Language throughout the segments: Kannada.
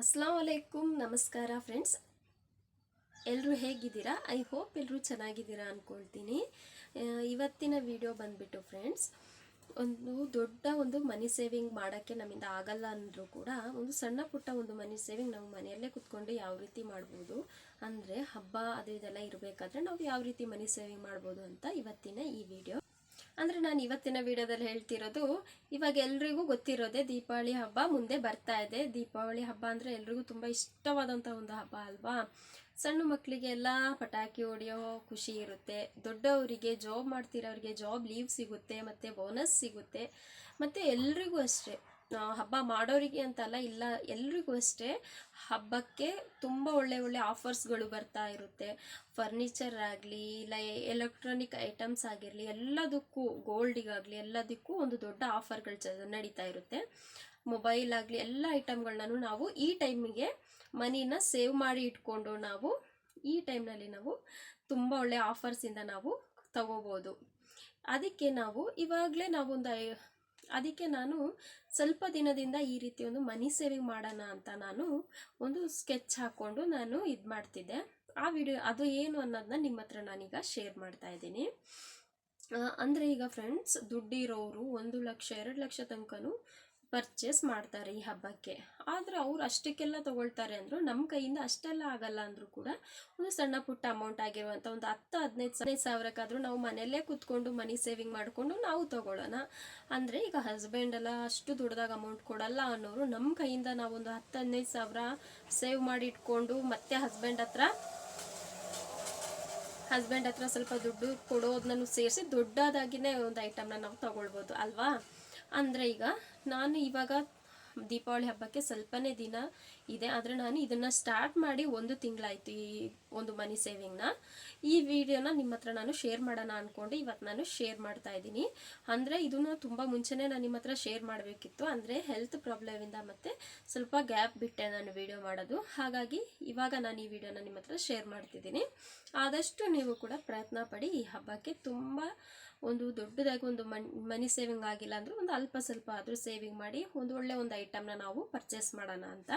ಅಸ್ಲಾಂ ವಲೈಕುಮ್ ನಮಸ್ಕಾರ ಫ್ರೆಂಡ್ಸ್. ಎಲ್ಲರೂ ಹೇಗಿದ್ದೀರಾ? ಐ ಹೋಪ್ ಎಲ್ಲರೂ ಚೆನ್ನಾಗಿದ್ದೀರಾ ಅಂದ್ಕೊಳ್ತೀನಿ ಇವತ್ತಿನ ವಿಡಿಯೋ ಬಂದುಬಿಟ್ಟು ಫ್ರೆಂಡ್ಸ್, ಒಂದು ದೊಡ್ಡ ಒಂದು ಮನಿ ಸೇವಿಂಗ್ ಮಾಡೋಕ್ಕೆ ನಮ್ಮಿಂದ ಆಗಲ್ಲ ಅಂದರೂ ಕೂಡ ಒಂದು ಸಣ್ಣ ಪುಟ್ಟ ಒಂದು ಮನಿ ಸೇವಿಂಗ್ ನಾವು ಮನೆಯಲ್ಲೇ ಕುತ್ಕೊಂಡು ಯಾವ ರೀತಿ ಮಾಡ್ಬೋದು ಅಂದರೆ ಹಬ್ಬ ಅದು ಇದೆಲ್ಲ ಇರಬೇಕಾದ್ರೆ ನಾವು ಯಾವ ರೀತಿ ಮನಿ ಸೇವಿಂಗ್ ಮಾಡ್ಬೋದು ಅಂತ ಇವತ್ತಿನ ಈ ವಿಡಿಯೋ. ಅಂದರೆ ನಾನು ಇವತ್ತಿನ ವಿಡಿಯೋದಲ್ಲಿ ಹೇಳ್ತಿರೋದು, ಇವಾಗ ಎಲ್ರಿಗೂ ಗೊತ್ತಿರೋದೆ ದೀಪಾವಳಿ ಹಬ್ಬ ಮುಂದೆ ಬರ್ತಾ ಇದೆ. ದೀಪಾವಳಿ ಹಬ್ಬ ಅಂದರೆ ಎಲ್ರಿಗೂ ತುಂಬ ಇಷ್ಟವಾದಂಥ ಒಂದು ಹಬ್ಬ ಅಲ್ವಾ? ಸಣ್ಣ ಮಕ್ಕಳಿಗೆಲ್ಲ ಪಟಾಕಿ ಹೊಡೆಯೋ ಖುಷಿ ಇರುತ್ತೆ. ದೊಡ್ಡವರಿಗೆ ಜಾಬ್ ಮಾಡ್ತಿರೋರಿಗೆ ಜಾಬ್ ಲೀವ್ ಸಿಗುತ್ತೆ, ಮತ್ತು ಬೋನಸ್ ಸಿಗುತ್ತೆ. ಮತ್ತು ಎಲ್ರಿಗೂ ಅಷ್ಟೇ. ಹಬ್ಬ ಮಾಡೋರಿಗೆ ಅಂತಲ್ಲ ಇಲ್ಲ, ಎಲ್ರಿಗೂ ಅಷ್ಟೇ ಹಬ್ಬಕ್ಕೆ ತುಂಬ ಒಳ್ಳೆ ಒಳ್ಳೆ ಆಫರ್ಸ್ಗಳು ಬರ್ತಾ ಇರುತ್ತೆ. ಫರ್ನಿಚರ್ ಆಗಲಿ, ಇಲ್ಲ ಎಲೆಕ್ಟ್ರಾನಿಕ್ ಐಟಮ್ಸ್ ಆಗಿರಲಿ, ಎಲ್ಲದಕ್ಕೂ ಗೋಲ್ಡಿಗಾಗಲಿ, ಎಲ್ಲದಕ್ಕೂ ಒಂದು ದೊಡ್ಡ ಆಫರ್ಗಳು ಚ, ನಡೀತಾ ಇರುತ್ತೆ. ಮೊಬೈಲ್ ಆಗಲಿ, ಎಲ್ಲ ಐಟಮ್ಗಳನ್ನೂ ನಾವು ಈ ಟೈಮಿಗೆ ಮನಿನ ಸೇವ್ ಮಾಡಿ ಇಟ್ಕೊಂಡು ನಾವು ಈ ಟೈಮ್ನಲ್ಲಿ ನಾವು ತುಂಬ ಒಳ್ಳೆ ಆಫರ್ಸಿಂದ ನಾವು ತಗೋಬೋದು. ಅದಕ್ಕೆ ನಾವು ಇವಾಗಲೇ ನಾವೊಂದು ಅದಕ್ಕೆ ನಾನು ಸ್ವಲ್ಪ ದಿನದಿಂದ ಈ ರೀತಿ ಒಂದು ಮನಿ ಸೇವಿಂಗ್ ಮಾಡೋಣ ಅಂತ ನಾನು ಒಂದು ಸ್ಕೆಚ್ ಹಾಕ್ಕೊಂಡು ನಾನು ಇದು ಮಾಡ್ತಿದ್ದೆ. ಆ ವಿಡಿಯೋ ಅದು ಏನು ಅನ್ನೋದನ್ನ ನಿಮ್ಮ ಹತ್ರ ನಾನೀಗ ಶೇರ್ ಮಾಡ್ತಾ ಇದ್ದೀನಿ. ಅಂದರೆ ಈಗ ಫ್ರೆಂಡ್ಸ್ ದುಡ್ಡಿರೋರು ಒಂದು ಲಕ್ಷ, ಎರಡು ಲಕ್ಷ ತನಕನೂ ಪರ್ಚೇಸ್ ಮಾಡ್ತಾರೆ ಈ ಹಬ್ಬಕ್ಕೆ. ಆದರೆ ಅವ್ರು ಅಷ್ಟಕ್ಕೆಲ್ಲ ತೊಗೊಳ್ತಾರೆ ಅಂದರು ನಮ್ಮ ಕೈಯಿಂದ ಅಷ್ಟೆಲ್ಲ ಆಗಲ್ಲ ಅಂದರೂ ಕೂಡ ಒಂದು ಸಣ್ಣ ಪುಟ್ಟ ಅಮೌಂಟ್ ಆಗಿರುವಂಥ ಒಂದು ಹತ್ತು, ಹದಿನೈದು ಹದಿನೈದು ಸಾವಿರಕ್ಕಾದರೂ ನಾವು ಮನೆಯಲ್ಲೇ ಕೂತ್ಕೊಂಡು ಮನಿ ಸೇವಿಂಗ್ ಮಾಡಿಕೊಂಡು ನಾವು ತೊಗೊಳ್ಳೋಣ. ಅಂದರೆ ಈಗ ಹಸ್ಬೆಂಡ್ ಎಲ್ಲ ಅಷ್ಟು ದೊಡ್ಡದಾಗ ಅಮೌಂಟ್ ಕೊಡಲ್ಲ ಅನ್ನೋರು ನಮ್ಮ ಕೈಯಿಂದ ನಾವೊಂದು ಹತ್ತು, ಹದಿನೈದು ಸಾವಿರ ಸೇವ್ ಮಾಡಿ ಇಟ್ಕೊಂಡು ಮತ್ತೆ ಹಸ್ಬೆಂಡ್ ಹತ್ರ ಹಸ್ಬೆಂಡ್ ಹತ್ರ ಸ್ವಲ್ಪ ದುಡ್ಡು ಕೊಡೋದನ್ನು ಸೇರಿಸಿ ದೊಡ್ಡದಾಗಿನೇ ಒಂದು ಐಟಮ್ನ ನಾವು ತಗೊಳ್ಬೋದು, ಅಲ್ವಾ? ಅಂದರೆ ಈಗ ನಾನು ಇವಾಗ ದೀಪಾವಳಿ ಹಬ್ಬಕ್ಕೆ ಸ್ವಲ್ಪನೇ ದಿನ ಇದೆ. ಆದರೆ ನಾನು ಇದನ್ನು ಸ್ಟಾರ್ಟ್ ಮಾಡಿ ಒಂದು ತಿಂಗಳಾಯ್ತು ಈ ಒಂದು ಮನಿ ಸೇವಿಂಗ್ನ ಈ ವಿಡಿಯೋನ ನಿಮ್ಮ ಹತ್ರ ನಾನು ಶೇರ್ ಮಾಡೋಣ ಅಂದ್ಕೊಂಡು ಇವತ್ತು ನಾನು ಶೇರ್ ಮಾಡ್ತಾ ಇದ್ದೀನಿ. ಅಂದರೆ ಇದನ್ನು ತುಂಬ ಮುಂಚೆನೇ ನಾನು ನಿಮ್ಮ ಹತ್ರ ಶೇರ್ ಮಾಡಬೇಕಿತ್ತು. ಅಂದರೆ ಹೆಲ್ತ್ ಪ್ರಾಬ್ಲಮಿಂದ ಮತ್ತು ಸ್ವಲ್ಪ ಗ್ಯಾಪ್ ಬಿಟ್ಟೆ ನಾನು ವಿಡಿಯೋ ಮಾಡೋದು. ಹಾಗಾಗಿ ಇವಾಗ ನಾನು ಈ ವಿಡಿಯೋನ ನಿಮ್ಮ ಹತ್ರ ಶೇರ್ ಮಾಡ್ತಿದ್ದೀನಿ. ಆದಷ್ಟು ನೀವು ಕೂಡ ಪ್ರಯತ್ನ ಪಡಿ. ಈ ಹಬ್ಬಕ್ಕೆ ತುಂಬ ಒಂದು ದೊಡ್ಡದಾಗಿ ಒಂದು ಮನ್ ಮನಿ ಸೇವಿಂಗ್ ಆಗಿಲ್ಲ ಅಂದರೂ ಒಂದು ಅಲ್ಪ ಸ್ವಲ್ಪ ಆದರೂ ಸೇವಿಂಗ್ ಮಾಡಿ, ಒಂದು ಒಳ್ಳೆ ಒಂದು ಐಟಮ್ನ ನಾವು ಪರ್ಚೇಸ್ ಮಾಡೋಣ ಅಂತ.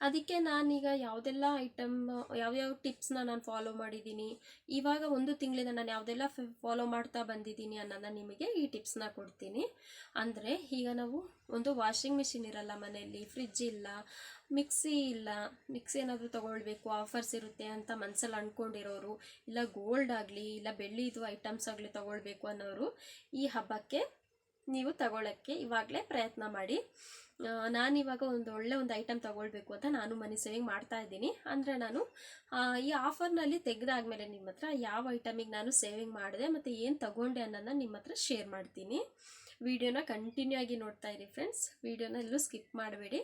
ಅದಕ್ಕೆ ನಾನೀಗ ಯಾವುದೆಲ್ಲ ಐಟಮ್ ಯಾವ್ಯಾವ ಟಿಪ್ಸ್ನ ನಾನು ಫಾಲೋ ಮಾಡಿದ್ದೀನಿ ಇವಾಗ ಒಂದು ತಿಂಗಳಿಂದ ನಾನು ಯಾವುದೆಲ್ಲ ಫಾಲೋ ಮಾಡ್ತಾ ಬಂದಿದ್ದೀನಿ ಅನ್ನೋದನ್ನ ನಿಮಗೆ ಈ ಟಿಪ್ಸ್ನ ಕೊಡ್ತೀನಿ. ಅಂದರೆ ಈಗ ನಾವು ಒಂದು ವಾಷಿಂಗ್ ಮಿಷಿನ್ ಇರಲ್ಲ ಮನೆಯಲ್ಲಿ ಫ್ರಿಜ್ ಇಲ್ಲ ಮಿಕ್ಸಿ ಇಲ್ಲ ಮಿಕ್ಸಿ ಏನಾದರೂ ತೊಗೊಳ್ಬೇಕು ಆಫರ್ಸ್ ಇರುತ್ತೆ ಅಂತ ಮನಸ್ಸಲ್ಲಿ ಅಂದ್ಕೊಂಡಿರೋರು ಇಲ್ಲ ಗೋಲ್ಡ್ ಆಗಲಿ, ಇಲ್ಲ ಬೆಳ್ಳಿದು ಐಟಮ್ಸ್ ಆಗಲಿ ತೊಗೊಳ್ಬೇಕು ಅನ್ನೋರು ಈ ಹಬ್ಬಕ್ಕೆ ನೀವು ತಗೊಳ್ಳೋಕ್ಕೆ ಇವಾಗಲೇ ಪ್ರಯತ್ನ ಮಾಡಿ. ನಾನಿವಾಗ ಒಂದು ಒಳ್ಳೆ ಒಂದು ಐಟಮ್ ತಗೊಳ್ಬೇಕು ಅಂತ ನಾನು ಮನಿ ಸೇವಿಂಗ್ ಮಾಡ್ತಾ ಇದ್ದೀನಿ. ಅಂದರೆ ನಾನು ಈ ಆಫರ್ನಲ್ಲಿ ತೆಗೆದಾದ್ಮೇಲೆ ನಿಮ್ಮ ಹತ್ರ ಯಾವ ಐಟಮಿಗೆ ನಾನು ಸೇವಿಂಗ್ ಮಾಡಿದೆ ಮತ್ತು ಏನು ತಗೊಂಡೆ ಅನ್ನೋದನ್ನ ನಿಮ್ಮ ಹತ್ರ ಶೇರ್ ಮಾಡ್ತೀನಿ. ವಿಡಿಯೋನ ಕಂಟಿನ್ಯೂ ಆಗಿ ನೋಡ್ತಾ ಇರಿ ಫ್ರೆಂಡ್ಸ್. ವಿಡಿಯೋನ ಎಲ್ಲೂ ಸ್ಕಿಪ್ ಮಾಡಬೇಡಿ.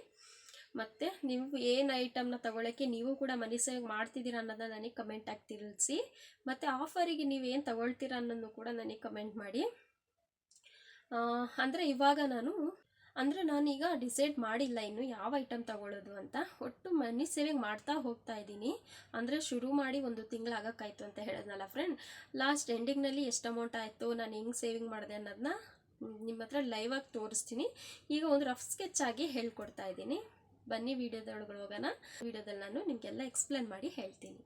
ಮತ್ತು ನೀವು ಏನು ಐಟಮ್ನ ತಗೊಳ್ಳೋಕ್ಕೆ ನೀವು ಕೂಡ ಮನಿ ಸೇವಿಂಗ್ ಮಾಡ್ತಿದ್ದೀರಾ ಅನ್ನೋದನ್ನ ನನಗೆ ಕಮೆಂಟ್ ಆಗಿ ತಿಳಿಸಿ. ಮತ್ತು ಆಫರಿಗೆ ನೀವು ಏನು ತೊಗೊಳ್ತೀರಾ ಅನ್ನೋದನ್ನು ಕೂಡ ನನಗೆ ಕಮೆಂಟ್ ಮಾಡಿ. ಅಂದರೆ ಇವಾಗ ನಾನು ಅಂದರೆ ನಾನೀಗ ಡಿಸೈಡ್ ಮಾಡಿಲ್ಲ ಇನ್ನು ಯಾವ ಐಟಮ್ ತಗೊಳ್ಳೋದು ಅಂತ. ಒಟ್ಟು ಮನಿ ಸೇವಿಂಗ್ ಮಾಡ್ತಾ ಹೋಗ್ತಾ ಇದ್ದೀನಿ. ಅಂದರೆ ಶುರು ಮಾಡಿ ಒಂದು ತಿಂಗಳು ಆಗೋಕ್ಕಾಯ್ತು ಅಂತ ಹೇಳಿದ್ನಲ್ಲ ಫ್ರೆಂಡ್ ಲಾಸ್ಟ್ ಎಂಡಿಂಗ್ನಲ್ಲಿ ಎಷ್ಟು ಅಮೌಂಟ್ ಆಯಿತು, ನಾನು ಹೆಂಗೆ ಸೇವಿಂಗ್ ಮಾಡಿದೆ ಅನ್ನೋದನ್ನ ನಿಮ್ಮ ಹತ್ರ ಲೈವಾಗಿ ತೋರಿಸ್ತೀನಿ. ಈಗ ಒಂದು ರಫ್ ಸ್ಕೆಚ್ ಆಗಿ ಹೇಳ್ಕೊಡ್ತಾ ಇದ್ದೀನಿ. ಬನ್ನಿ ವಿಡಿಯೋದೊಳಗೆ ಹೋಗೋಣ. ವಿಡಿಯೋದಲ್ಲಿ ನಾನು ನಿಮಗೆಲ್ಲ ಎಕ್ಸ್ಪ್ಲೇನ್ ಮಾಡಿ ಹೇಳ್ತೀನಿ.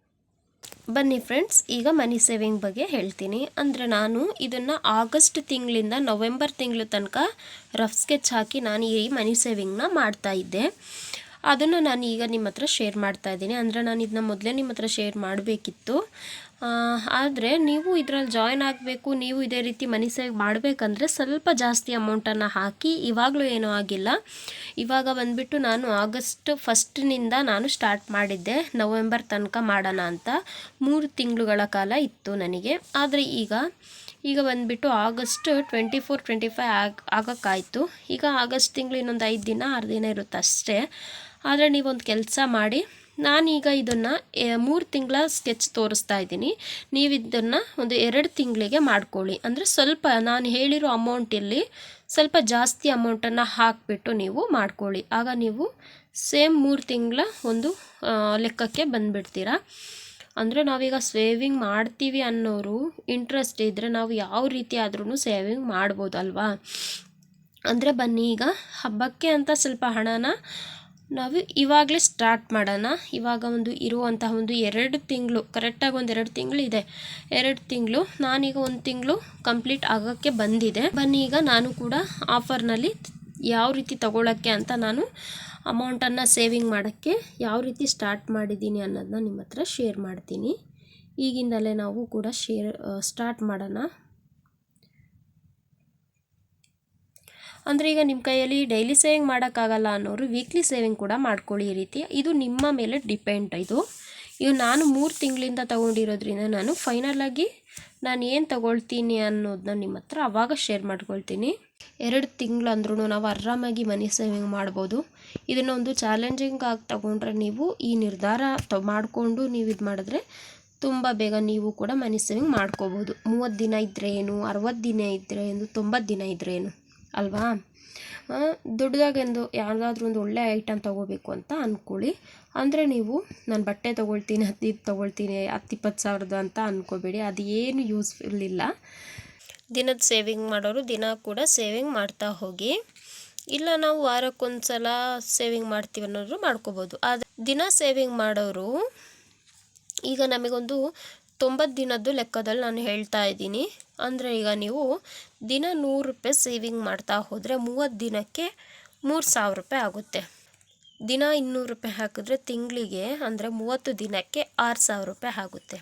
ಬನ್ನಿ ಫ್ರೆಂಡ್ಸ್ ಈಗ ಮನಿ ಸೇವಿಂಗ್ ಬಗ್ಗೆ ಹೇಳ್ತೀನಿ. ಅಂದರೆ ನಾನು ಇದನ್ನು ಆಗಸ್ಟ್ ತಿಂಗಳಿಂದ ನವೆಂಬರ್ ತಿಂಗಳ ತನಕ ರಫ್ ಸ್ಕೆಚ್ ಹಾಕಿ ನಾನು ಈ ಮನಿ ಸೇವಿಂಗ್ನ ಮಾಡ್ತಾ ಇದ್ದೆ. ಅದನ್ನು ನಾನು ಈಗ ನಿಮ್ಮ ಹತ್ರ ಶೇರ್ ಮಾಡ್ತಾ ಇದ್ದೀನಿ. ಅಂದರೆ ನಾನು ಇದನ್ನ ಮೊದಲೇ ನಿಮ್ಮ ಹತ್ರ ಶೇರ್ ಮಾಡಬೇಕಿತ್ತು. ಆದರೆ ನೀವು ಇದರಲ್ಲಿ ಜಾಯ್ನ್ ಆಗಬೇಕು, ನೀವು ಇದೇ ರೀತಿ ಮನಿ ಸೇವ್ ಮಾಡಬೇಕಂದ್ರೆ ಸ್ವಲ್ಪ ಜಾಸ್ತಿ ಅಮೌಂಟನ್ನು ಹಾಕಿ, ಇವಾಗಲೂ ಏನೂ ಆಗಿಲ್ಲ. ಇವಾಗ ಬಂದುಬಿಟ್ಟು ನಾನು ಆಗಸ್ಟ್ ಫಸ್ಟ್ನಿಂದ ನಾನು ಸ್ಟಾರ್ಟ್ ಮಾಡಿದ್ದೆ ನವೆಂಬರ್ ತನಕ ಮಾಡೋಣ ಅಂತ. ಮೂರು ತಿಂಗಳುಗಳ ಕಾಲ ಇತ್ತು ನನಗೆ. ಆದರೆ ಈಗ ಈಗ ಬಂದುಬಿಟ್ಟು August twenty four twenty five ಆಗ, ಆಗೋಕ್ಕಾಯಿತು. ಈಗ ಆಗಸ್ಟ್ ತಿಂಗಳು ಇನ್ನೊಂದು ಐದು ದಿನ, ಆರು ದಿನ ಇರುತ್ತೆ ಅಷ್ಟೇ ಆದರೆ ನೀವೊಂದು ಕೆಲಸ ಮಾಡಿ ನಾನೀಗ ಇದನ್ನು ಮೂರು ತಿಂಗಳ ಸ್ಕೆಚ್ ತೋರಿಸ್ತಾ ಇದ್ದೀನಿ. ನೀವು ಇದನ್ನು ಒಂದು ಎರಡು ತಿಂಗಳಿಗೆ ಮಾಡ್ಕೊಳ್ಳಿ. ಅಂದರೆ ಸ್ವಲ್ಪ ನಾನು ಹೇಳಿರೋ ಅಮೌಂಟಲ್ಲಿ ಸ್ವಲ್ಪ ಜಾಸ್ತಿ ಅಮೌಂಟನ್ನು ಹಾಕಿಬಿಟ್ಟು ನೀವು ಮಾಡ್ಕೊಳ್ಳಿ. ಆಗ ನೀವು ಸೇಮ್ ಮೂರು ತಿಂಗಳ ಒಂದು ಲೆಕ್ಕಕ್ಕೆ ಬಂದುಬಿಡ್ತೀರ. ಅಂದರೆ ನಾವೀಗ ಸೇವಿಂಗ್ ಮಾಡ್ತೀವಿ ಅನ್ನೋರು ಇಂಟ್ರೆಸ್ಟ್ ಇದ್ದರೆ ನಾವು ಯಾವ ರೀತಿ ಆದ್ರೂ ಸೇವಿಂಗ್ ಮಾಡ್ಬೋದಲ್ವಾ. ಅಂದರೆ ಬನ್ನಿ ಈಗ, ಹಬ್ಬಕ್ಕೆ ಅಂತ ಸ್ವಲ್ಪ ಹಣನ ನಾವು ಇವಾಗಲೇ ಸ್ಟಾರ್ಟ್ ಮಾಡೋಣ. ಇವಾಗ ಒಂದು ಇರುವಂತಹ ಒಂದು ಎರಡು ತಿಂಗಳು ಕರೆಕ್ಟಾಗಿ ಒಂದು ಎರಡು ತಿಂಗಳು ಇದೆ. ಎರಡು ತಿಂಗಳು, ನಾನೀಗ ಒಂದು ತಿಂಗಳು ಕಂಪ್ಲೀಟ್ ಆಗೋಕ್ಕೆ ಬಂದಿದೆ. ಬನ್ನಿ ಈಗ ನಾನು ಕೂಡ ಆಫರ್ನಲ್ಲಿ ಯಾವ ರೀತಿ ತಗೊಳ್ಳೋಕ್ಕೆ ಅಂತ ನಾನು ಅಮೌಂಟನ್ನು ಸೇವಿಂಗ್ ಮಾಡೋಕ್ಕೆ ಯಾವ ರೀತಿ ಸ್ಟಾರ್ಟ್ ಮಾಡಿದ್ದೀನಿ ಅನ್ನೋದನ್ನ ನಿಮ್ಮ ಹತ್ರ ಶೇರ್ ಮಾಡ್ತೀನಿ. ಈಗಿಂದಲೇ ನಾವು ಕೂಡ ಶೇರ್ ಸ್ಟಾರ್ಟ್ ಮಾಡೋಣ. ಅಂದರೆ ಈಗ ನಿಮ್ಮ ಕೈಯಲ್ಲಿ ಡೈಲಿ ಸೇವಿಂಗ್ ಮಾಡೋಕ್ಕಾಗಲ್ಲ ಅನ್ನೋರು ವೀಕ್ಲಿ ಸೇವಿಂಗ್ ಕೂಡ ಮಾಡ್ಕೊಳ್ಳಿ ಈ ರೀತಿ. ಇದು ನಿಮ್ಮ ಮೇಲೆ ಡಿಪೆಂಡ್ ಇದು. ಈಗ ನಾನು ಮೂರು ತಿಂಗಳಿಂದ ತೊಗೊಂಡಿರೋದ್ರಿಂದ ನಾನು ಫೈನಲಾಗಿ ನಾನು ಏನು ತಗೊಳ್ತೀನಿ ಅನ್ನೋದನ್ನ ನಿಮ್ಮ ಹತ್ರ ಆವಾಗ ಶೇರ್ ಮಾಡ್ಕೊಳ್ತೀನಿ. ಎರಡು ತಿಂಗಳು ಅಂದ್ರೂ ನಾವು ಆರಾಮಾಗಿ ಮನಿ ಸೇವಿಂಗ್ ಮಾಡ್ಬೋದು. ಇದನ್ನು ಒಂದು ಚಾಲೆಂಜಿಂಗ್ ಆಗಿ ತಗೊಂಡ್ರೆ ನೀವು ಈ ನಿರ್ಧಾರ ತ, ಮಾಡಿಕೊಂಡು ನೀವು ಇದು ಮಾಡಿದ್ರೆ ತುಂಬ ಬೇಗ ನೀವು ಕೂಡ ಮನಿ ಸೇವಿಂಗ್ ಮಾಡ್ಕೋಬೋದು. ಮೂವತ್ತು ದಿನ ಇದ್ದರೆ ಏನು ಅರವತ್ತು ದಿನ ಇದ್ದರೆ ಏನು ತೊಂಬತ್ತು ದಿನ ಇದ್ದರೆ ಏನು? ಅಲ್ವಾ? ದೊಡ್ಡದಾಗೆಂದು ಯಾವುದಾದ್ರೂ ಒಂದು ಒಳ್ಳೆ ಐಟಮ್ ತೊಗೋಬೇಕು ಅಂತ ಅಂದ್ಕೊಳ್ಳಿ ಅಂದರೆ ನೀವು, ನಾನು ಬಟ್ಟೆ ತೊಗೊಳ್ತೀನಿ, ಹತ್ತು ಇದು ತೊಗೊಳ್ತೀನಿ ಹತ್ತು ಇಪ್ಪತ್ತು ಸಾವಿರದ ಅಂತ ಅಂದ್ಕೋಬೇಡಿ ಅದು ಏನು ಯೂಸ್ಫುಲ್ ಇಲ್ಲ. ದಿನದ ಸೇವಿಂಗ್ ಮಾಡೋರು ದಿನ ಕೂಡ ಸೇವಿಂಗ್ ಮಾಡ್ತಾ ಹೋಗಿ. ಇಲ್ಲ ನಾವು ವಾರಕ್ಕೊಂದು ಸಲ ಸೇವಿಂಗ್ ಮಾಡ್ತೀವಿ ಅನ್ನೋರು ಮಾಡ್ಕೋಬೋದು. ಆದರೆ ದಿನ ಸೇವಿಂಗ್ ಮಾಡೋರು, ಈಗ ನಮಗೊಂದು ತೊಂಬತ್ತು ದಿನದ್ದು ಲೆಕ್ಕದಲ್ಲಿ ನಾನು ಹೇಳ್ತಾ ಇದ್ದೀನಿ. ಅಂದರೆ ಈಗ ನೀವು ದಿನ ನೂರು ರೂಪಾಯಿ ಸೇವಿಂಗ್ ಮಾಡ್ತಾ ಹೋದರೆ ಮೂವತ್ತು ದಿನಕ್ಕೆ ಮೂರು ಸಾವಿರ ರೂಪಾಯಿ ಆಗುತ್ತೆ. ದಿನ ಇನ್ನೂರು ರೂಪಾಯಿ ಹಾಕಿದ್ರೆ ತಿಂಗಳಿಗೆ ಅಂದರೆ ಮೂವತ್ತು ದಿನಕ್ಕೆ ಆರು ಸಾವಿರ ರೂಪಾಯಿ ಆಗುತ್ತೆ.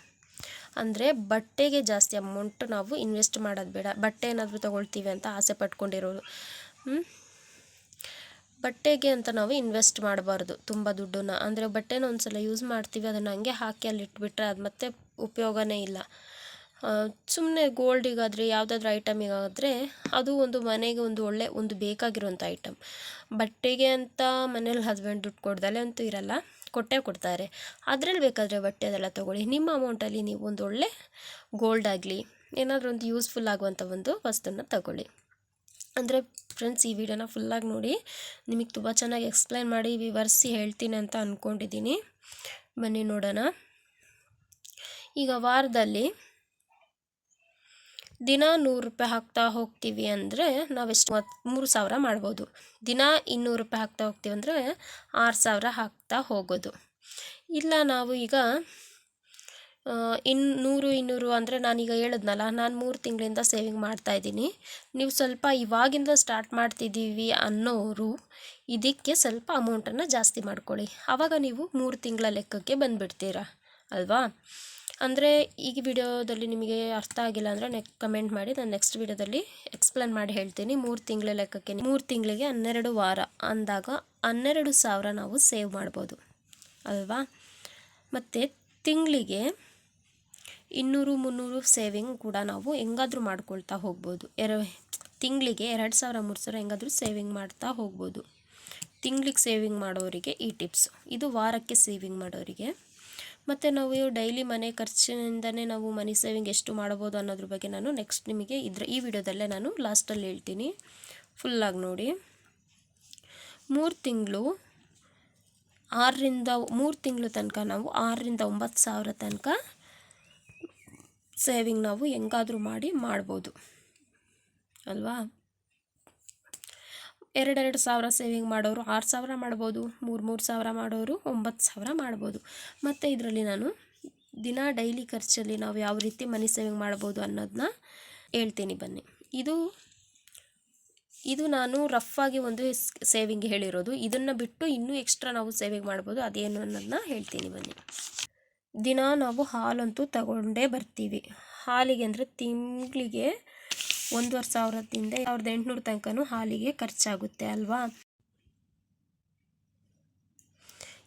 ಅಂದರೆ ಬಟ್ಟೆಗೆ ಜಾಸ್ತಿ ಅಮೌಂಟ್ ನಾವು ಇನ್ವೆಸ್ಟ್ ಮಾಡೋದು ಬೇಡ. ಬಟ್ಟೆ ಏನಾದರೂ ತೊಗೊಳ್ತೀವಿ ಅಂತ ಆಸೆ ಪಟ್ಕೊಂಡಿರೋರು. ಬಟ್ಟೆಗೆ ಅಂತ ನಾವು ಇನ್ವೆಸ್ಟ್ ಮಾಡಬಾರ್ದು ತುಂಬ ದುಡ್ಡನ್ನ. ಅಂದರೆ ಬಟ್ಟೆನ ಒಂದು ಸಲ ಯೂಸ್ ಮಾಡ್ತೀವಿ, ಅದನ್ನು ಹಂಗೆ ಹಾಕಿ ಅಲ್ಲಿ ಇಟ್ಬಿಟ್ರೆ ಅದು ಮತ್ತೆ ಉಪಯೋಗನೇ ಇಲ್ಲ. ಸುಮ್ಮನೆ ಗೋಲ್ಡಿಗಾದರೆ, ಯಾವುದಾದ್ರೂ ಐಟಮಿಗಾದರೆ ಅದು ಒಂದು ಮನೆಗೆ ಒಂದು ಒಳ್ಳೆ ಒಂದು ಬೇಕಾಗಿರುವಂಥ ಐಟಮ್. ಬಟ್ಟೆಗೆ ಅಂತ ಮನೇಲಿ ಹಸ್ಬೆಂಡ್ ದುಡ್ಡು ಕೊಡ್ದಲೆ ಅಂತೂ ಇರಲ್ಲ, ಕೊಟ್ಟೇ ಕೊಡ್ತಾರೆ. ಅದರಲ್ಲಿ ಬೇಕಾದರೆ ಬಟ್ಟೆ ಅದೆಲ್ಲ ತೊಗೊಳ್ಳಿ. ನಿಮ್ಮ ಅಮೌಂಟಲ್ಲಿ ನೀವು ಒಂದು ಒಳ್ಳೆ ಗೋಲ್ಡ್ ಆಗಲಿ, ಏನಾದರೂ ಒಂದು ಯೂಸ್ಫುಲ್ ಆಗುವಂಥ ಒಂದು ವಸ್ತುನ ತಗೊಳ್ಳಿ. ಅಂದರೆ ಫ್ರೆಂಡ್ಸ್ ಈ ವಿಡಿಯೋನ ಫುಲ್ಲಾಗಿ ನೋಡಿ, ನಿಮಗೆ ತುಂಬ ಚೆನ್ನಾಗಿ ಎಕ್ಸ್ಪ್ಲೈನ್ ಮಾಡಿ, ವಿವರಿಸಿ ಹೇಳ್ತೀನಿ ಅಂತ ಅಂದ್ಕೊಂಡಿದ್ದೀನಿ ಬನ್ನಿ ನೋಡೋಣ. ಈಗ ವಾರದಲ್ಲಿ ದಿನ ನೂರು ರೂಪಾಯಿ ಹಾಕ್ತಾ ಹೋಗ್ತೀವಿ ಅಂದರೆ ನಾವೆಷ್ಟು ಮೂರು ಸಾವಿರ ಮಾಡ್ಬೋದು. ದಿನ ಇನ್ನೂರು ರೂಪಾಯಿ ಹಾಕ್ತಾ ಹೋಗ್ತೀವಿ ಅಂದರೆ ಆರು ಸಾವಿರ ಹಾಕ್ತಾ ಹೋಗೋದು. ಇಲ್ಲ ನಾವು ಈಗ ಇನ್ನೂರು ಇನ್ನೂರು ಅಂದರೆ ನಾನೀಗ ಹೇಳಿದ್ನಲ್ಲ, ನಾನು ಮೂರು ತಿಂಗಳಿಂದ ಸೇವಿಂಗ್ ಮಾಡ್ತಾ ಇದ್ದೀನಿ. ನೀವು ಸ್ವಲ್ಪ ಇವಾಗಿಂದ ಸ್ಟಾರ್ಟ್ ಮಾಡ್ತಿದ್ದೀವಿ ಅನ್ನೋರು, ಇದಕ್ಕೆ ಸ್ವಲ್ಪ ಅಮೌಂಟನ್ನು ಜಾಸ್ತಿ ಮಾಡ್ಕೊಳ್ಳಿ. ಆವಾಗ ನೀವು ಮೂರು ತಿಂಗಳ ಲೆಕ್ಕಕ್ಕೆ ಬಂದುಬಿಡ್ತೀರಾ, ಅಲ್ವಾ? ಅಂದರೆ ಈಗ ವಿಡಿಯೋದಲ್ಲಿ ನಿಮಗೆ ಅರ್ಥ ಆಗಿಲ್ಲ ಅಂದರೆ ನೆಕ್ ಕಮೆಂಟ್ ಮಾಡಿ, ನಾನು ನೆಕ್ಸ್ಟ್ ವಿಡಿಯೋದಲ್ಲಿ ಎಕ್ಸ್ಪ್ಲೇನ್ ಮಾಡಿ ಹೇಳ್ತೀನಿ. ಮೂರು ತಿಂಗಳ ಲೆಕ್ಕಕ್ಕೆ ಮೂರು ತಿಂಗಳಿಗೆ ಹನ್ನೆರಡು ವಾರ ಅಂದಾಗ ಹನ್ನೆರಡು ಸಾವಿರ ನಾವು ಸೇವ್ ಮಾಡ್ಬೋದು. ಅಲ್ವಾ? ಮತ್ತು ತಿಂಗಳಿಗೆ ಇನ್ನೂರು, ಮುನ್ನೂರು ಸೇವಿಂಗ್ ಕೂಡ ನಾವು ಹೆಂಗಾದರೂ ಮಾಡ್ಕೊಳ್ತಾ ಹೋಗ್ಬೋದು. ಎರ ತಿಂಗಳಿಗೆ ಎರಡು ಸಾವಿರ, ಮೂರು ಸಾವಿರ ಹೆಂಗಾದರೂ ಸೇವಿಂಗ್ ಮಾಡ್ತಾ ಹೋಗ್ಬೋದು. ತಿಂಗ್ಳಿಗೆ ಸೇವಿಂಗ್ ಮಾಡೋರಿಗೆ ಈ ಟಿಪ್ಸು ಇದು ವಾರಕ್ಕೆ ಸೇವಿಂಗ್ ಮಾಡೋರಿಗೆ. ಮತ್ತು ನಾವು ಡೈಲಿ ಮನೆ ಖರ್ಚಿನಿಂದನೇ ನಾವು ಮನಿ ಸೇವಿಂಗ್ ಎಷ್ಟು ಮಾಡ್ಬೋದು ಅನ್ನೋದ್ರ ಬಗ್ಗೆ ನಾನು ನೆಕ್ಸ್ಟ್ ನಿಮಗೆ ಇದ್ರ ಈ ವಿಡಿಯೋದಲ್ಲೇ ನಾನು ಲಾಸ್ಟಲ್ಲಿ ಹೇಳ್ತೀನಿ. ಫುಲ್ಲಾಗಿ ನೋಡಿ. ಮೂರು ತಿಂಗಳು ಆರರಿಂದ ಮೂರು ತಿಂಗಳು ತನಕ ನಾವು ಆರರಿಂದ ಒಂಬತ್ತು ಸಾವಿರ ತನಕ ಸೇವಿಂಗ್ ನಾವು ಹೆಂಗಾದರೂ ಮಾಡಿ ಮಾಡ್ಬೋದು. ಅಲ್ವಾ? ಎರಡೆರಡು ಸಾವಿರ ಸೇವಿಂಗ್ ಮಾಡೋರು ಆರು ಸಾವಿರ ಮಾಡ್ಬೋದು, ಮೂರು ಮೂರು ಸಾವಿರ ಮಾಡೋರು ಒಂಬತ್ತು ಸಾವಿರ ಮಾಡ್ಬೋದು. ಮತ್ತು ಇದರಲ್ಲಿ ನಾನು ದಿನ ಡೈಲಿ ಖರ್ಚಲ್ಲಿ ನಾವು ಯಾವ ರೀತಿ ಮನಿ ಸೇವಿಂಗ್ ಮಾಡ್ಬೋದು ಅನ್ನೋದನ್ನ ಹೇಳ್ತೀನಿ ಬನ್ನಿ. ಇದು ಇದು ನಾನು ರಫಾಗಿ ಒಂದು ಸೇವಿಂಗ್ ಹೇಳಿರೋದು. ಇದನ್ನು ಬಿಟ್ಟು ಇನ್ನೂ ಎಕ್ಸ್ಟ್ರಾ ನಾವು ಸೇವಿಂಗ್ ಮಾಡ್ಬೋದು, ಅದೇನು ಅನ್ನೋದನ್ನ ಹೇಳ್ತೀನಿ ಬನ್ನಿ. ದಿನ ನಾವು ಹಾಲಂತೂ ತಗೊಂಡೇ ಬರ್ತೀವಿ. ಹಾಲಿಗೆ ಅಂದರೆ ತಿಂಗಳಿಗೆ ಒಂದೂವರೆ ಸಾವಿರದಿಂದ ಸಾವಿರದ ಎಂಟುನೂರು ತನಕನೂ ಹಾಲಿಗೆ ಖರ್ಚಾಗುತ್ತೆ ಅಲ್ವಾ?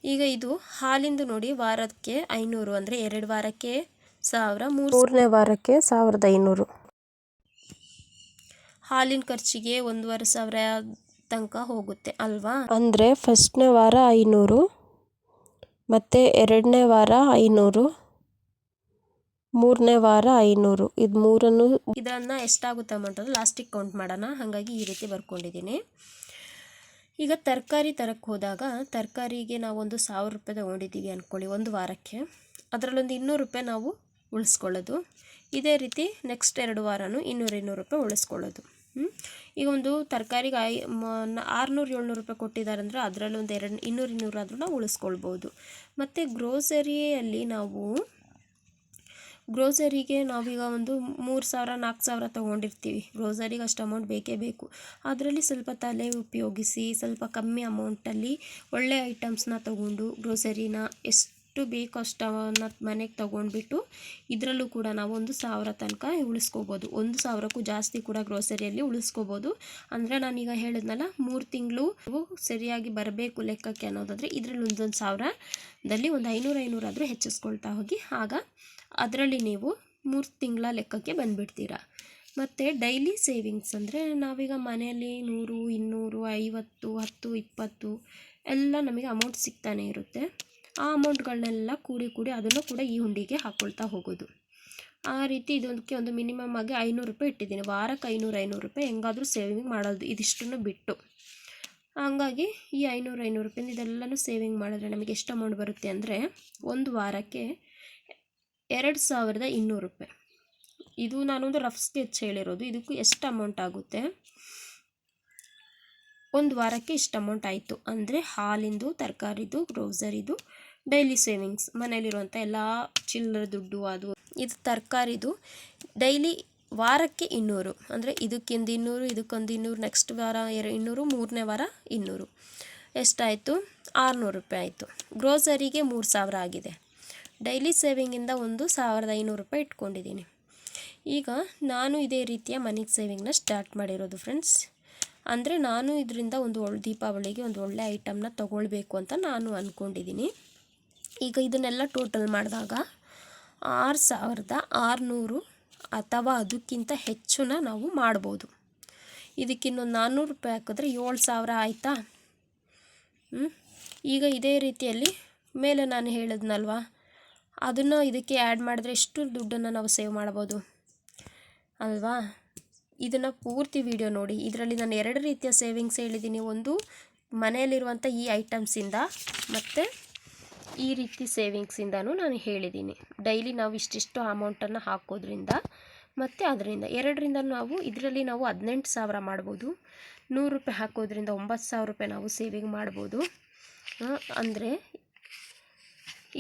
ಈಗ ಇದು ಹಾಲಿಂದು ನೋಡಿ ವಾರಕ್ಕೆ ಐನೂರು ಅಂದರೆ ಎರಡು ವಾರಕ್ಕೆ ಸಾವಿರ ಮೂರನೇ ವಾರಕ್ಕೆ ಸಾವಿರದ ಐನೂರು. ಹಾಲಿನ ಖರ್ಚಿಗೆ ಒಂದೂವರೆ ಸಾವಿರ ತನಕ ಹೋಗುತ್ತೆ ಅಲ್ವಾ? ಅಂದರೆ ಫಸ್ಟ್ನೇ ವಾರ ಐನೂರು ಮತ್ತು ಎರಡನೇ ವಾರ ಐನೂರು. ಮೂರನೇ ವಾರ ಐನೂರು. ಇದು ಮೂರನ್ನು ಇದನ್ನು ಎಷ್ಟಾಗುತ್ತೆ ಅಮೌಂಟ್ ಲಾಸ್ಟಿಗೆ ಕೌಂಟ್ ಮಾಡೋಣ. ಹಾಗಾಗಿ ಈ ರೀತಿ ಬರ್ಕೊಂಡಿದ್ದೀನಿ. ಈಗ ತರಕಾರಿ ತರಕ್ಕೆ ಹೋದಾಗ ತರಕಾರಿಗೆ ನಾವೊಂದು ಸಾವಿರ ರೂಪಾಯಿ ತೊಗೊಂಡಿದ್ದೀವಿ ಅಂದ್ಕೊಳ್ಳಿ ಒಂದು ವಾರಕ್ಕೆ. ಅದರಲ್ಲೊಂದು ಇನ್ನೂರು ರೂಪಾಯಿ ನಾವು ಉಳಿಸ್ಕೊಳ್ಳೋದು. ಇದೇ ರೀತಿ ನೆಕ್ಸ್ಟ್ ಎರಡು ವಾರನೂ ಇನ್ನೂರು ಇನ್ನೂರು ರೂಪಾಯಿ ಉಳಿಸ್ಕೊಳ್ಳೋದು. ಈಗ ಒಂದು ತರಕಾರಿಗೆ ಐ ಆರುನೂರು ಏಳ್ನೂರು ರೂಪಾಯಿ ಕೊಟ್ಟಿದ್ದಾರೆ ಅಂದರೆ ಅದರಲ್ಲೊಂದು ಎರಡು ಇನ್ನೂರು ಇನ್ನೂರು ಆದರೂ ನಾವು ಉಳಿಸ್ಕೊಳ್ಬೋದು. ಮತ್ತು ಗ್ರೋಸರಿಯಲ್ಲಿ ನಾವು ಗ್ರೋಸರಿಗೆ ನಾವೀಗ ಒಂದು ಮೂರು ಸಾವಿರ, ನಾಲ್ಕು ಸಾವಿರ ತೊಗೊಂಡಿರ್ತೀವಿ. ಗ್ರೋಸರಿಗೆ ಅಷ್ಟು ಅಮೌಂಟ್ ಬೇಕೇ ಬೇಕು. ಅದರಲ್ಲಿ ಸ್ವಲ್ಪ ತಲೆ ಉಪಯೋಗಿಸಿ, ಸ್ವಲ್ಪ ಕಮ್ಮಿ ಅಮೌಂಟಲ್ಲಿ ಒಳ್ಳೆ ಐಟಮ್ಸ್ನ ತೊಗೊಂಡು ಗ್ರೋಸರಿನ ಎಷ್ಟು ಬೇಕು ಅಷ್ಟನ್ನು ಮನೆಗೆ ತೊಗೊಂಡ್ಬಿಟ್ಟು ಇದರಲ್ಲೂ ಕೂಡ ನಾವು ಒಂದು ಸಾವಿರ ತನಕ ಉಳಿಸ್ಕೋಬೋದು. ಒಂದು ಸಾವಿರಕ್ಕೂ ಜಾಸ್ತಿ ಕೂಡ ಗ್ರೋಸರಿಯಲ್ಲಿ ಉಳಿಸ್ಕೋಬೋದು. ಅಂದರೆ ನಾನೀಗ ಹೇಳಿದ್ನಲ್ಲ, ಮೂರು ತಿಂಗಳು ಸರಿಯಾಗಿ ಬರಬೇಕು ಲೆಕ್ಕಕ್ಕೆ ಅನ್ನೋದಾದರೆ ಇದರಲ್ಲಿ ಒಂದೊಂದು ಸಾವಿರದಲ್ಲಿ ಒಂದು ಐನೂರು, ಐನೂರಾದರೂ ಹೆಚ್ಚಿಸ್ಕೊಳ್ತಾ ಹೋಗಿ. ಆಗ ಅದರಲ್ಲಿ ನೀವು ಮೂರು ತಿಂಗಳ ಲೆಕ್ಕಕ್ಕೆ ಬಂದುಬಿಡ್ತೀರಾ. ಮತ್ತು ಡೈಲಿ ಸೇವಿಂಗ್ಸ್ ಅಂದರೆ ನಾವೀಗ ಮನೆಯಲ್ಲಿ ನೂರು, ಇನ್ನೂರು, ಐವತ್ತು, ಹತ್ತು, ಇಪ್ಪತ್ತು ಎಲ್ಲ ನಮಗೆ ಅಮೌಂಟ್ ಸಿಗ್ತಾನೆ ಇರುತ್ತೆ. ಆ ಅಮೌಂಟ್ಗಳನ್ನೆಲ್ಲ ಕೂಡಿ ಕೂಡಿ ಅದನ್ನು ಕೂಡ ಈ ಹುಂಡಿಗೆ ಹಾಕ್ಕೊಳ್ತಾ ಹೋಗೋದು. ಆ ರೀತಿ ಇದೊಂದಕ್ಕೆ ಒಂದು ಮಿನಿಮಮ್ ಆಗಿ ಐನೂರು ರೂಪಾಯಿ ಇಟ್ಟಿದ್ದೀನಿ. ವಾರಕ್ಕೆ ಐನೂರು ಐನೂರು ರೂಪಾಯಿ ಹೆಂಗಾದರೂ ಸೇವಿಂಗ್ ಮಾಡೋದು, ಇದಿಷ್ಟನ್ನು ಬಿಟ್ಟು. ಹಂಗಾಗಿ ಈ ಐನೂರು ಐನೂರು ರೂಪಾಯಿಂದ ಇದೆಲ್ಲನೂ ಸೇವಿಂಗ್ ಮಾಡಿದ್ರೆ ನಮಗೆ ಎಷ್ಟು ಅಮೌಂಟ್ ಬರುತ್ತೆ ಅಂದರೆ ಒಂದು ವಾರಕ್ಕೆ ಎರಡು ಸಾವಿರದ ಇನ್ನೂರು ರೂಪಾಯಿ. ಇದು ನಾನೊಂದು ರಫ್ ಸ್ಕೆಚ್ ಹೇಳಿರೋದು. ಇದಕ್ಕೂ ಎಷ್ಟು ಅಮೌಂಟ್ ಆಗುತ್ತೆ? ಒಂದು ವಾರಕ್ಕೆ ಇಷ್ಟು ಅಮೌಂಟ್ ಆಯಿತು. ಅಂದರೆ ಹಾಲಿಂದು, ತರಕಾರಿದು ಗ್ರೋಸರಿದು ಡೈಲಿ ಸೇವಿಂಗ್ಸ್ ಮನೇಲಿರುವಂಥ ಎಲ್ಲ ಚಿಲ್ಲರ ದುಡ್ಡು ಅದು. ಇದು ತರಕಾರಿದು ಡೈಲಿ ವಾರಕ್ಕೆ ಇನ್ನೂರು. ಅಂದರೆ ಇದಕ್ಕಿಂದ ಇನ್ನೂರು, ಇದಕ್ಕೊಂದು ಇನ್ನೂರು ನೆಕ್ಸ್ಟ್ ವಾರ ಎರಡು ಇನ್ನೂರು, ಮೂರನೇ ವಾರ ಇನ್ನೂರು. ಎಷ್ಟಾಯಿತು ಆರುನೂರು ರೂಪಾಯಿ ಆಯಿತು. ಗ್ರೋಸರಿಗೆ ಮೂರು ಸಾವಿರ ಆಗಿದೆ. ಡೈಲಿ ಸೇವಿಂಗಿಂದ ಒಂದು ಸಾವಿರದ ಐನೂರು ರೂಪಾಯಿ ಇಟ್ಕೊಂಡಿದ್ದೀನಿ. ಈಗ ನಾನು ಇದೇ ರೀತಿಯ ಮನಿ ಸೇವಿಂಗ್ನ ಸ್ಟಾರ್ಟ್ ಮಾಡಿರೋದು ಫ್ರೆಂಡ್ಸ್. ಅಂದರೆ ನಾನು ಇದರಿಂದ ಒಂದು ಒಳ್ಳೆ ದೀಪಾವಳಿಗೆ ಒಂದು ಒಳ್ಳೆ ಐಟಮ್ನ ತೊಗೊಳ್ಬೇಕು ಅಂತ ನಾನು ಅಂದ್ಕೊಂಡಿದ್ದೀನಿ ಈಗ ಇದನ್ನೆಲ್ಲ ಟೋಟಲ್ ಮಾಡಿದಾಗ ಆರು ಸಾವಿರದ ಆರುನೂರು ಅಥವಾ ಅದಕ್ಕಿಂತ ಹೆಚ್ಚುನ ನಾವು ಮಾಡ್ಬೋದು. ಇದಕ್ಕಿನ್ನೊಂದು ನಾನ್ನೂರು ರೂಪಾಯಿ ಹಾಕಿದ್ರೆ ಏಳು ಸಾವಿರ ಆಯಿತಾ? ಈಗ ಇದೇ ರೀತಿಯಲ್ಲಿ ಮೇಲೆ ನಾನು ಹೇಳಿದ್ನಲ್ವಾ? ಅದನ್ನು ಇದಕ್ಕೆ ಆ್ಯಡ್ ಮಾಡಿದ್ರೆ ಎಷ್ಟು ದುಡ್ಡನ್ನು ನಾವು ಸೇವ್ ಮಾಡ್ಬೋದು? ಅಲ್ವಾ? ಇದನ್ನು ಪೂರ್ತಿ ವಿಡಿಯೋ ನೋಡಿ. ಇದರಲ್ಲಿ ನಾನು ಎರಡು ರೀತಿಯ ಸೇವಿಂಗ್ಸ್ ಹೇಳಿದ್ದೀನಿ. ಒಂದು ಮನೆಯಲ್ಲಿರುವಂಥ ಈ ಐಟಮ್ಸಿಂದ ಮತ್ತು ಈ ರೀತಿ ಸೇವಿಂಗ್ಸಿಂದನೂ ನಾನು ಹೇಳಿದ್ದೀನಿ. ಡೈಲಿ ನಾವು ಇಷ್ಟಿಷ್ಟು ಅಮೌಂಟನ್ನು ಹಾಕೋದ್ರಿಂದ, ಮತ್ತು ಅದರಿಂದ. ಎರಡರಿಂದ ನಾವು, ಇದರಲ್ಲಿ ನಾವು ಹದಿನೆಂಟು ಸಾವಿರ ಮಾಡ್ಬೋದು. ನೂರು ರೂಪಾಯಿ ಹಾಕೋದ್ರಿಂದ ಒಂಬತ್ತು ಸಾವಿರ ರೂಪಾಯಿ ನಾವು ಸೇವಿಂಗ್ ಮಾಡ್ಬೋದು. ಅಂದರೆ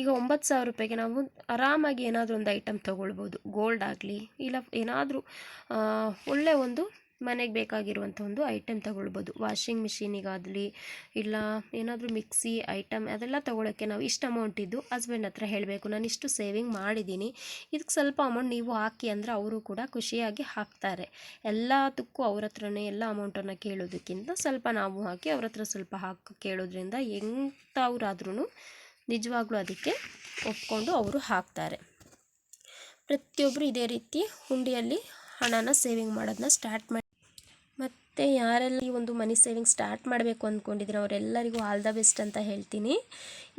ಈಗ ಒಂಬತ್ತು ಸಾವಿರ ರೂಪಾಯಿಗೆ ನಾವು ಆರಾಮಾಗಿ ಏನಾದರೂ ಒಂದು ಐಟಮ್ ತೊಗೊಳ್ಬೋದು. ಗೋಲ್ಡ್ ಆಗಲಿ, ಇಲ್ಲ ಏನಾದರೂ ಒಳ್ಳೆಯ ಒಂದು ಮನೆಗೆ ಬೇಕಾಗಿರುವಂಥ ಒಂದು ಐಟಮ್ ತೊಗೊಳ್ಬೋದು. ವಾಷಿಂಗ್ ಮಿಷಿನಿಗಾಗಲಿ ಇಲ್ಲ ಏನಾದರೂ ಮಿಕ್ಸಿ ಐಟಮ್ ಅದೆಲ್ಲ ತೊಗೊಳಕ್ಕೆ ನಾವು ಇಷ್ಟು ಅಮೌಂಟ್ ಇದ್ದು ಹಸ್ಬೆಂಡ್ ಹತ್ರ ಹೇಳಬೇಕು, ನಾನು ಇಷ್ಟು ಸೇವಿಂಗ್ ಮಾಡಿದ್ದೀನಿ. ಇದಕ್ಕೆ ಸ್ವಲ್ಪ ಅಮೌಂಟ್ ನೀವು ಹಾಕಿ ಅಂದರೆ ಅವರು ಕೂಡ ಖುಷಿಯಾಗಿ ಹಾಕ್ತಾರೆ. ಎಲ್ಲದಕ್ಕೂ ಅವ್ರ ಹತ್ರನೇ, ಎಲ್ಲ ಅಮೌಂಟನ್ನು ಕೇಳೋದಕ್ಕಿಂತ ಸ್ವಲ್ಪ ನಾವು ಹಾಕಿ ಅವ್ರ ಹತ್ರ ಸ್ವಲ್ಪ ಹಾಕಿ ಕೇಳೋದ್ರಿಂದ ಎಂಥವ್ರಾದ್ರೂ ನಿಜವಾಗ್ಲೂ ಅದಕ್ಕೆ ಒಪ್ಕೊಂಡು ಅವರು ಹಾಕ್ತಾರೆ. ಪ್ರತಿಯೊಬ್ಬರು ಇದೇ ರೀತಿ ಹುಂಡಿಯಲ್ಲಿ ಹಣನ ಸೇವಿಂಗ್ ಮಾಡೋದನ್ನ ಸ್ಟಾರ್ಟ್ ಮಾಡಿ ಮತ್ತು ಯಾರೆಲ್ಲ ಈ ಒಂದು ಮನಿ ಸೇವಿಂಗ್ ಸ್ಟಾರ್ಟ್ ಮಾಡಬೇಕು ಅಂದ್ಕೊಂಡಿದ್ರೆ ಅವರೆಲ್ಲರಿಗೂ ಆಲ್ ದ ಬೆಸ್ಟ್ ಅಂತ ಹೇಳ್ತೀನಿ.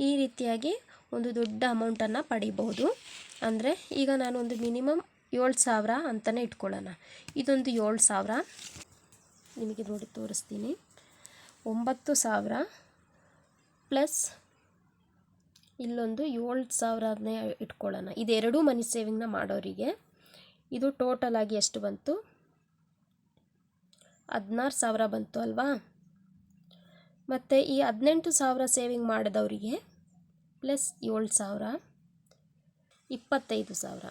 ಈ ರೀತಿಯಾಗಿ ಒಂದು ದೊಡ್ಡ ಅಮೌಂಟನ್ನು ಪಡಿಬಹುದು. ಅಂದರೆ ಈಗ ನಾನು ಒಂದು ಮಿನಿಮಮ್ ಏಳು ಸಾವಿರ ಅಂತಲೇ ಇಟ್ಕೊಳ್ಳೋಣ. ಇದೊಂದು ಏಳು ಸಾವಿರ. ನಿಮಗೆ ನೋಡಿ ತೋರಿಸ್ತೀನಿ. ಒಂಬತ್ತು ಸಾವಿರ ಪ್ಲಸ್ ಇಲ್ಲೊಂದು ಏಳು ಸಾವಿರದನ್ನೇ ಇಟ್ಕೊಳ್ಳೋಣ. ಇದೆರಡೂ ಮನಿ ಸೇವಿಂಗ್ನ ಮಾಡೋರಿಗೆ ಇದು ಟೋಟಲ್ ಆಗಿ ಎಷ್ಟು ಬಂತು? ಹದಿನಾರು ಸಾವಿರ ಬಂತು ಅಲ್ವಾ? ಮತ್ತು ಈ ಹದಿನೆಂಟು ಸಾವಿರ ಸೇವಿಂಗ್ ಮಾಡಿದವರಿಗೆ ಪ್ಲಸ್ ಏಳು ಸಾವಿರ, ಇಪ್ಪತ್ತೈದು ಸಾವಿರ.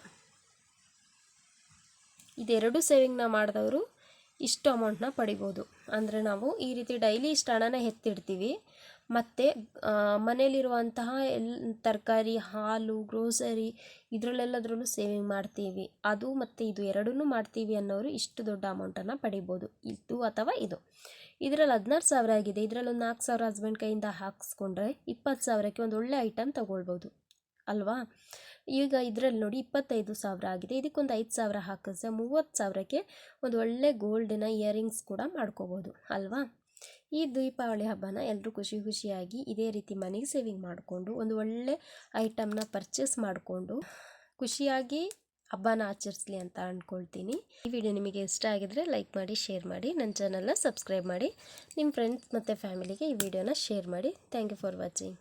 ಇದೆರಡು ಸೇವಿಂಗ್ನ ಮಾಡಿದವರು ಇಷ್ಟು ಅಮೌಂಟ್ನ ಪಡಿಬೋದು. ಅಂದರೆ ನಾವು ಈ ರೀತಿ ಡೈಲಿ ಇಷ್ಟು ಹಣನ ಎತ್ತಿಡ್ತೀವಿ. ಮತ್ತು ಮನೆಯಲ್ಲಿರುವಂತಹ ಎಲ್, ತರಕಾರಿ, ಹಾಲು ಗ್ರೋಸರಿ ಇದರಲ್ಲೆಲ್ಲದ್ರಲ್ಲೂ ಸೇವಿಂಗ್ ಮಾಡ್ತೀವಿ. ಅದು ಮತ್ತು ಇದು ಎರಡನ್ನೂ ಮಾಡ್ತೀವಿ ಅನ್ನೋರು ಇಷ್ಟು ದೊಡ್ಡ ಅಮೌಂಟನ್ನು ಪಡಿಬೋದು. ಇದು ಅಥವಾ ಇದು. ಇದರಲ್ಲಿ ಹದಿನಾರು ಸಾವಿರ ಆಗಿದೆ. ಇದರಲ್ಲಿ ಒಂದು ನಾಲ್ಕು ಸಾವಿರ ಹಸ್ಬೆಂಡ್ ಕೈಯಿಂದ ಹಾಕಿಸ್ಕೊಂಡ್ರೆ ಇಪ್ಪತ್ತು ಸಾವಿರಕ್ಕೆ ಒಂದು ಒಳ್ಳೆ ಐಟಮ್ ತೊಗೊಳ್ಬೋದು. ಅಲ್ವಾ? ಈಗ ಇದರಲ್ಲಿ ನೋಡಿ ಇಪ್ಪತ್ತೈದು ಸಾವಿರ ಆಗಿದೆ. ಇದಕ್ಕೊಂದು ಐದು ಸಾವಿರ ಹಾಕಿದ್ರೆ ಮೂವತ್ತು ಸಾವಿರಕ್ಕೆ ಒಂದು ಒಳ್ಳೆ ಗೋಲ್ಡಿನ ಇಯರಿಂಗ್ಸ್ ಕೂಡ ಮಾಡ್ಕೋಬೋದು. ಅಲ್ವಾ? ಈ ದೀಪಾವಳಿ ಹಬ್ಬನ ಎಲ್ಲರೂ ಖುಷಿ ಖುಷಿಯಾಗಿ ಇದೇ ರೀತಿ ಮನೆಗೆ ಸೇವಿಂಗ್ ಮಾಡಿಕೊಂಡು ಒಂದು ಒಳ್ಳೆ ಐಟಮ್ನ ಪರ್ಚೇಸ್ ಮಾಡಿಕೊಂಡು ಖುಷಿಯಾಗಿ ಹಬ್ಬನ ಆಚರಿಸ್ಲಿ ಅಂತ ಅಂದ್ಕೊಳ್ತೀನಿ ಈ ವಿಡಿಯೋ ನಿಮಗೆ ಇಷ್ಟ ಆಗಿದ್ರೆ ಲೈಕ್ ಮಾಡಿ, ಶೇರ್ ಮಾಡಿ, ನನ್ನ ಚಾನಲ್ನ ಸಬ್ಸ್ಕ್ರೈಬ್ ಮಾಡಿ, ನಿಮ್ಮ ಫ್ರೆಂಡ್ಸ್ ಮತ್ತು ಫ್ಯಾಮಿಲಿಗೆ ಈ ವಿಡಿಯೋನ ಶೇರ್ ಮಾಡಿ. Thank you for watching.